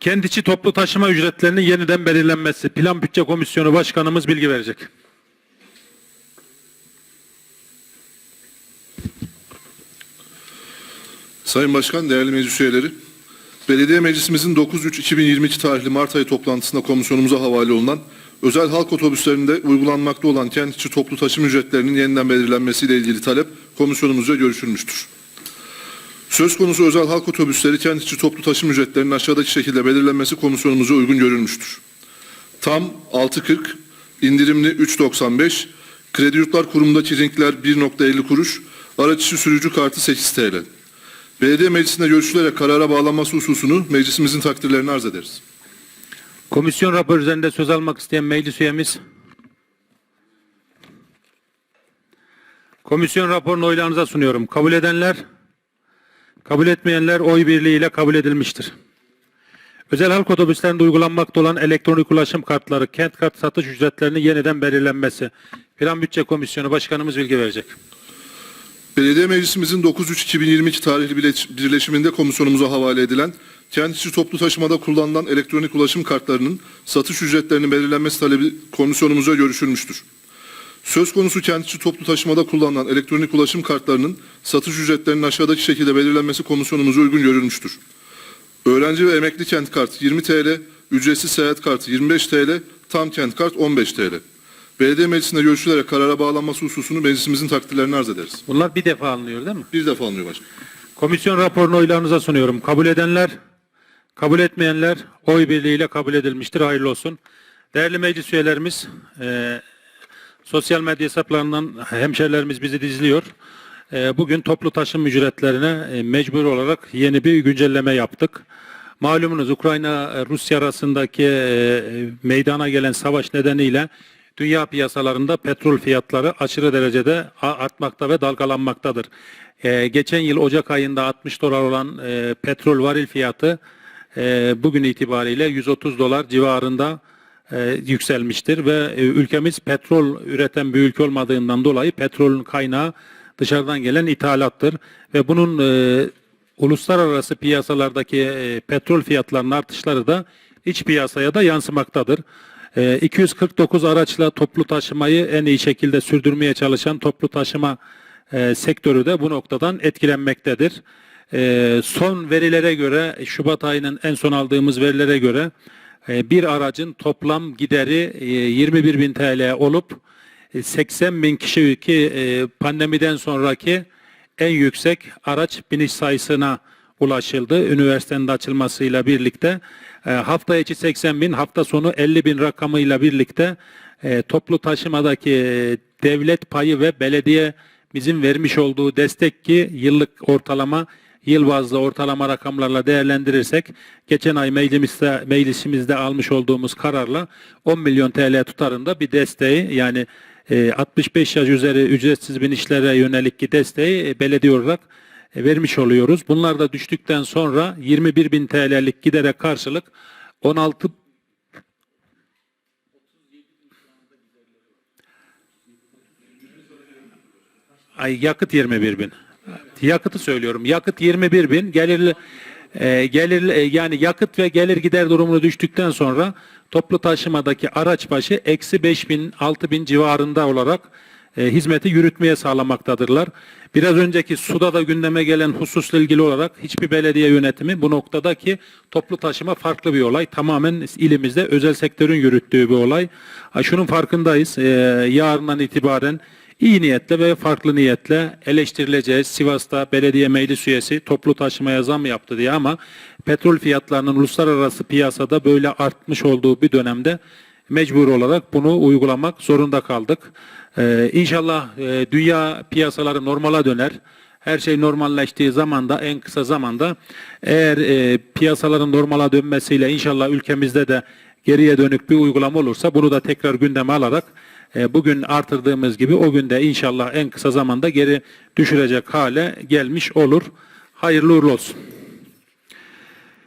Kendiçi toplu taşıma ücretlerinin yeniden belirlenmesi. Plan Bütçe Komisyonu Başkanımız bilgi verecek. Sayın Başkan, değerli meclis üyeleri, Belediye Meclisimizin 9-3-2022 tarihli Mart ayı toplantısında komisyonumuza havale olunan özel halk otobüslerinde uygulanmakta olan kent içi toplu taşıma ücretlerinin yeniden belirlenmesiyle ilgili talep komisyonumuzca görüşülmüştür. Söz konusu özel halk otobüsleri kent içi toplu taşıma ücretlerinin aşağıdaki şekilde belirlenmesi komisyonumuza uygun görülmüştür. Tam 6.40, indirimli 3.95, kredi yurtlar kurumundaki renkler 1.50 kuruş, araç içi sürücü kartı 8 TL. Belediye meclisinde görüşülerek karara bağlanması hususunu meclisimizin takdirlerine arz ederiz. Komisyon raporu üzerinde söz almak isteyen meclis üyemiz. Komisyon raporunu oylarınıza sunuyorum. Kabul edenler, kabul etmeyenler oy birliğiyle kabul edilmiştir. Özel halk otobüslerinde uygulanmakta olan elektronik ulaşım kartları, kent kart satış ücretlerinin yeniden belirlenmesi. Plan Bütçe Komisyonu Başkanımız bilgi verecek. Belediye Meclisimizin 9.3.2022 tarihli birleşiminde komisyonumuza havale edilen kent toplu taşımada kullanılan elektronik ulaşım kartlarının satış ücretlerinin belirlenmesi talebi komisyonumuzca görüşülmüştür. Söz konusu kent içi toplu taşımada kullanılan elektronik ulaşım kartlarının satış ücretlerinin aşağıdaki şekilde belirlenmesi komisyonumuza uygun görülmüştür. Öğrenci ve emekli kent kart 20 TL, ücretsiz seyahat kartı 25 TL, tam kent kart 15 TL. Belediye meclisinde görüşülerek karara bağlanması hususunu meclisimizin takdirlerine arz ederiz. Bunlar bir defa alınıyor değil mi? Bir defa alınıyor başkanım. Komisyon raporunu oylarınıza sunuyorum. Kabul edenler, kabul etmeyenler oy birliğiyle kabul edilmiştir. Hayırlı olsun. Değerli meclis üyelerimiz, e, sosyal medya hesaplarından hemşerilerimiz bizi dizliyor. E, bugün toplu taşıma ücretlerine e, mecbur olarak yeni bir güncelleme yaptık. Malumunuz Ukrayna-Rusya arasındaki e, meydana gelen savaş nedeniyle dünya piyasalarında petrol fiyatları aşırı derecede artmakta ve dalgalanmaktadır. Ee, geçen yıl Ocak ayında 60 dolar olan e, petrol varil fiyatı e, bugün itibariyle 130 dolar civarında e, yükselmiştir ve e, ülkemiz petrol üreten bir ülke olmadığından dolayı petrolün kaynağı dışarıdan gelen ithalattır ve bunun e, uluslararası piyasalardaki e, petrol fiyatlarının artışları da iç piyasaya da yansımaktadır. E, 249 araçla toplu taşımayı en iyi şekilde sürdürmeye çalışan toplu taşıma e, sektörü de bu noktadan etkilenmektedir. E, son verilere göre Şubat ayının en son aldığımız verilere göre bir aracın toplam gideri e, 21 bin TL olup e, 80 bin kişi ki e, pandemiden sonraki en yüksek araç biniş sayısına ulaşıldı. Üniversitenin de açılmasıyla birlikte e, hafta içi 80 bin, hafta sonu 50 bin rakamıyla birlikte e, toplu taşımadaki e, devlet payı ve belediye bizim vermiş olduğu destek ki yıllık ortalama yıl bazlı ortalama rakamlarla değerlendirirsek geçen ay meclisimizde, meclisimizde almış olduğumuz kararla 10 milyon TL tutarında bir desteği yani e, 65 yaş üzeri ücretsiz binişlere yönelik desteği e, belediye olarak e, vermiş oluyoruz. Bunlar da düştükten sonra 21 bin TL'lik gidere karşılık 16 Ay yakıt 21 bin. Yakıtı söylüyorum. Yakıt 21 bin. Gelir e, gelir e, yani yakıt ve gelir gider durumunu düştükten sonra toplu taşımadaki araç başı eksi 5 bin 6 bin civarında olarak e, hizmeti yürütmeye sağlamaktadırlar. Biraz önceki suda da gündeme gelen hususla ilgili olarak hiçbir belediye yönetimi bu noktadaki toplu taşıma farklı bir olay. Tamamen ilimizde özel sektörün yürüttüğü bir olay. Şunun farkındayız. E, yarından itibaren iyi niyetle ve farklı niyetle eleştirileceğiz. Sivas'ta belediye meclis üyesi toplu taşımaya zam yaptı diye ama petrol fiyatlarının uluslararası piyasada böyle artmış olduğu bir dönemde mecbur olarak bunu uygulamak zorunda kaldık. Ee, inşallah e, dünya piyasaları normala döner. Her şey normalleştiği zaman da en kısa zamanda eğer e, piyasaların normala dönmesiyle inşallah ülkemizde de geriye dönük bir uygulama olursa bunu da tekrar gündeme alarak e, bugün artırdığımız gibi o günde inşallah en kısa zamanda geri düşürecek hale gelmiş olur. Hayırlı uğurlu olsun.